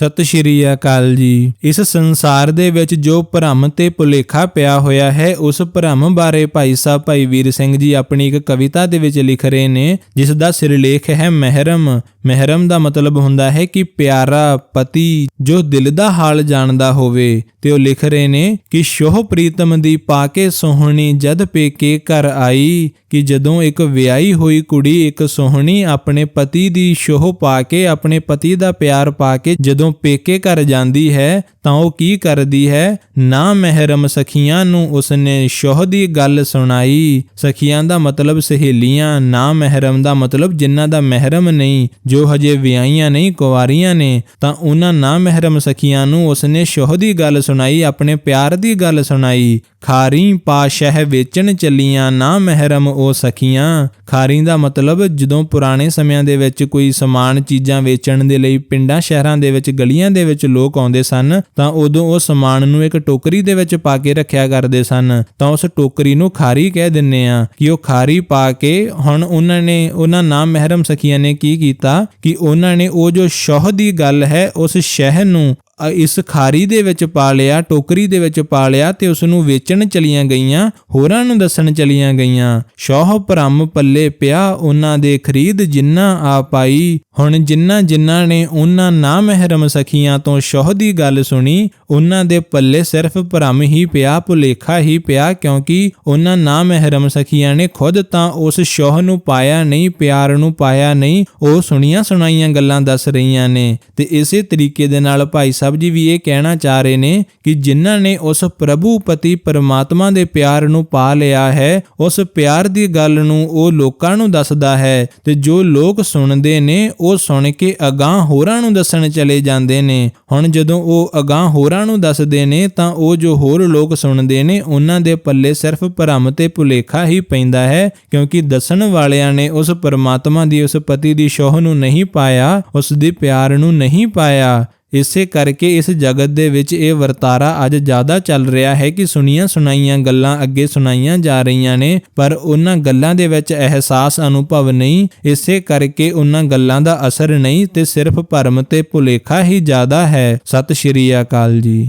ਸਤਿ ਸ਼੍ਰੀ ਅਕਾਲ ਜੀ। ਇਸ ਸੰਸਾਰ ਦੇ ਵਿੱਚ ਜੋ ਭਰਮ ਤੇ ਭੁਲੇਖਾ ਪਿਆ ਹੋਇਆ ਹੈ, ਉਸ ਭਰਮ ਬਾਰੇ ਭਾਈ ਸਾਹਿਬ, ਭਾਈ ਵੀਰ ਸਿੰਘ ਜੀ ਆਪਣੀ ਇੱਕ ਕਵਿਤਾ ਦੇ ਵਿੱਚ ਲਿਖ ਰਹੇ ਨੇ, ਜਿਸ ਦਾ ਸਿਰਲੇਖ ਹੈ ਮਹਿਰਮ। ਮਹਿਰਮ ਦਾ ਮਤਲਬ ਹੁੰਦਾ ਹੈ ਕਿ ਪਿਆਰਾ ਪਤੀ ਜੋ ਦਿਲ ਦਾ ਹਾਲ ਜਾਣਦਾ ਹੋਵੇ ਤੇ ਉਹ ਲਿਖ ਰਹੇ ਨੇ ਕਿ ਸ਼ੋਹ ਪ੍ਰੀਤਮ ਦੀ ਪਾ ਕੇ ਸੋਹਣੀ ਜਦ ਪੇਕੇ ਘਰ ਆਈ, ਕਿ ਜਦੋਂ ਇੱਕ ਵਿਆਹੀ ਹੋਈ ਕੁੜੀ ਇੱਕ ਸੋਹਣੀ ਆਪਣੇ ਪਤੀ ਦੀ ਸ਼ੋਹ ਪਾ ਕੇ ਆਪਣੇ ਪਤੀ ਦਾ ਪਿਆਰ ਪਾ ਕੇ ਜਦੋਂ ਪੇਕੇ ਘਰ ਜਾਂਦੀ ਹੈ ਤਾਂ ਉਹ ਕੀ ਕਰਦੀ ਹੈ? ਨਾ ਮਹਿਰਮ ਸਖੀਆਂ ਨੂੰ ਉਸਨੇ ਸ਼ੋਹ ਦੀ ਗੱਲ ਸੁਣਾਈ। ਸਖੀਆਂ ਦਾ ਮਤਲਬ ਸਹੇਲੀਆਂ, ਨਾ ਮਹਿਰਮ ਦਾ ਮਤਲਬ ਜਿਨ੍ਹਾਂ ਦਾ ਮਹਿਰਮ ਨਹੀਂ ਜੋ ਹਜੇ ਵਿਆਹੀਆਂ ਨਹੀਂ, ਕੁਵਾਰੀਆਂ ਨੇ, ਤਾਂ ਉਹਨਾਂ ਨਾ ਮਹਿਰਮ ਸਖੀਆਂ ਨੂੰ ਉਸਨੇ ਸ਼ੋਹ ਦੀ ਗੱਲ ਸੁਣਾਈ, ਆਪਣੇ ਪਿਆਰ ਦੀ ਗੱਲ ਸੁਣਾਈ। ਖਾਰੀ ਪਾ ਸ਼ਹਿ ਵੇਚਣ ਚੱਲੀਆਂ ਨਾ ਮਹਿਰਮ ਉਹ ਸਖੀਆਂ। ਖਾਰੀ ਦਾ ਮਤਲਬ ਜਦੋਂ ਪੁਰਾਣੇ ਸਮਿਆਂ ਦੇ ਵਿੱਚ ਕੋਈ ਸਮਾਨ ਚੀਜ਼ਾਂ ਵੇਚਣ ਦੇ ਲਈ ਪਿੰਡਾਂ ਸ਼ਹਿਰਾਂ ਦੇ ਵਿੱਚ ਗਲੀਆਂ ਦੇ ਵਿੱਚ ਲੋਕ ਆਉਂਦੇ ਸਨ, ਤਾਂ ਉਦੋਂ ਉਹ ਸਮਾਨ ਨੂੰ ਇੱਕ ਟੋਕਰੀ ਦੇ ਵਿੱਚ ਪਾ ਕੇ ਰੱਖਿਆ ਕਰਦੇ ਸਨ। ਤਾਂ ਉਸ ਟੋਕਰੀ ਨੂੰ ਖਾਰੀ ਕਹਿ ਦਿੰਨੇ ਆ ਕਿ ਉਹ ਖਾਰੀ ਪਾ ਕੇ ਹੁਣ ਉਹਨਾਂ ਨੇ, ਉਹਨਾਂ ਨਾਮ ਮਹਿਰਮ ਸਖੀਆਂ ਨੇ ਕੀ ਕੀਤਾ ਕਿ ਉਹਨਾਂ ਨੇ ਉਹ ਜੋ ਸ਼ੋਹ ਦੀ ਗੱਲ ਹੈ ਉਸ ਸ਼ਹਿ ਨੂੰ ਇਸ ਖਾਰੀ ਦੇ ਵਿੱਚ ਪਾ ਲਿਆ, ਟੋਕਰੀ ਦੇ ਵਿੱਚ ਪਾ ਲਿਆ ਤੇ ਉਸ ਨੂੰ ਵੇਚਣ ਚਲੀਆਂ ਗਈਆਂ, ਹੋਰਾਂ ਨੂੰ ਦੱਸਣ ਚਲੀਆਂ ਗਈਆਂ। ਸ਼ੋਹ ਭਰਮ ਪੱਲੇ ਪਿਆ ਉਹਨਾਂ ਦੇ ਖਰੀਦ ਜਿੰਨਾ ਆ ਪਾਈ। ਹੁਣ ਜਿੰਨਾ ਜਿੰਨਾ ਨੇ ਉਹਨਾਂ ਨਾ ਮਹਿਰਮ ਸਖੀਆਂ ਤੋਂ ਸ਼ੋਹ ਦੀ ਗੱਲ ਸੁਣੀ, ਉਹਨਾਂ ਦੇ ਪੱਲੇ ਸਿਰਫ ਭਰਮ ਹੀ ਪਿਆ, ਭੁਲੇਖਾ ਹੀ ਪਿਆ, ਕਿਉਂਕਿ ਉਹਨਾਂ ਨਾ ਮਹਿਰਮ ਸਖੀਆਂ ਨੇ ਖੁਦ ਤਾਂ ਉਸ ਸ਼ੋਹ ਨੂੰ ਪਾਇਆ ਨਹੀਂ, ਪਿਆਰ ਨੂੰ ਪਾਇਆ ਨਹੀਂ, ਉਹ ਸੁਣੀਆਂ ਸੁਣਾਈਆਂ ਗੱਲਾਂ ਦੱਸ ਰਹੀਆਂ ਨੇ। ਤੇ ਇਸੇ ਤਰੀਕੇ ਦੇ ਨਾਲ ਭਾਈ ਸਾਹਿਬ ਜੀ ਵੀ ਇਹ ਕਹਿਣਾ ਚਾਹ ਰਹੇ ਨੇ ਕਿ ਜਿਨ੍ਹਾਂ ਨੇ ਉਸ ਪ੍ਰਭੂ ਪਤੀ ਪਰਮਾਤਮਾ ਦੇ ਪਿਆਰ ਨੂੰ ਪਾ ਲਿਆ ਹੈ, ਉਸ ਪਿਆਰ ਦੀ ਗੱਲ ਨੂੰ ਉਹ ਲੋਕਾਂ ਨੂੰ ਦੱਸਦਾ ਹੈ ਤੇ ਜੋ ਲੋਕ ਸੁਣਦੇ ਨੇ, ਉਹ ਸੁਣ ਕੇ ਅਗਾਹ ਹੋਰਾਂ ਨੂੰ ਦੱਸਣ ਚਲੇ ਜਾਂਦੇ ਨੇ। ਹੁਣ ਜਦੋਂ ਉਹ ਅਗਾਹ ਹੋਰਾਂ ਨੂੰ ਦੱਸਦੇ ਨੇ, ਤਾਂ ਉਹ ਜੋ ਹੋਰ ਲੋਕ ਸੁਣਦੇ ਨੇ, ਉਹਨਾਂ ਦੇ ਪੱਲੇ ਸਿਰਫ ਭਰਮ ਤੇ ਭੁਲੇਖਾ ਹੀ ਪੈਂਦਾ ਹੈ, ਕਿਉਂਕਿ ਦੱਸਣ ਵਾਲਿਆਂ ਨੇ ਉਸ ਪਰਮਾਤਮਾ ਦੀ, ਉਸ ਪਤੀ ਦੀ ਸ਼ੋਹ ਨੂੰ ਨਹੀਂ ਪਾਇਆ, ਉਸ ਦੇ ਪਿਆਰ ਨੂੰ ਨਹੀਂ ਪਾਇਆ। ਇਸੇ ਕਰਕੇ ਇਸ ਜਗਤ ਦੇ ਵਿੱਚ ਇਹ ਵਰਤਾਰਾ ਅੱਜ ਜ਼ਿਆਦਾ ਚੱਲ ਰਿਹਾ ਹੈ ਕਿ ਸੁਣੀਆਂ ਸੁਣਾਈਆਂ ਗੱਲਾਂ ਅੱਗੇ ਸੁਣਾਈਆਂ ਜਾ ਰਹੀਆਂ ਨੇ, ਪਰ ਉਹਨਾਂ ਗੱਲਾਂ ਦੇ ਵਿੱਚ ਅਹਿਸਾਸ ਅਨੁਭਵ ਨਹੀਂ, ਇਸੇ ਕਰਕੇ ਉਹਨਾਂ ਗੱਲਾਂ ਦਾ ਅਸਰ ਨਹੀਂ ਤੇ ਸਿਰਫ ਭਰਮ ਤੇ ਭੁਲੇਖਾ ਹੀ ਜ਼ਿਆਦਾ ਹੈ। ਸਤਿ ਸ਼੍ਰੀ ਅਕਾਲ ਜੀ।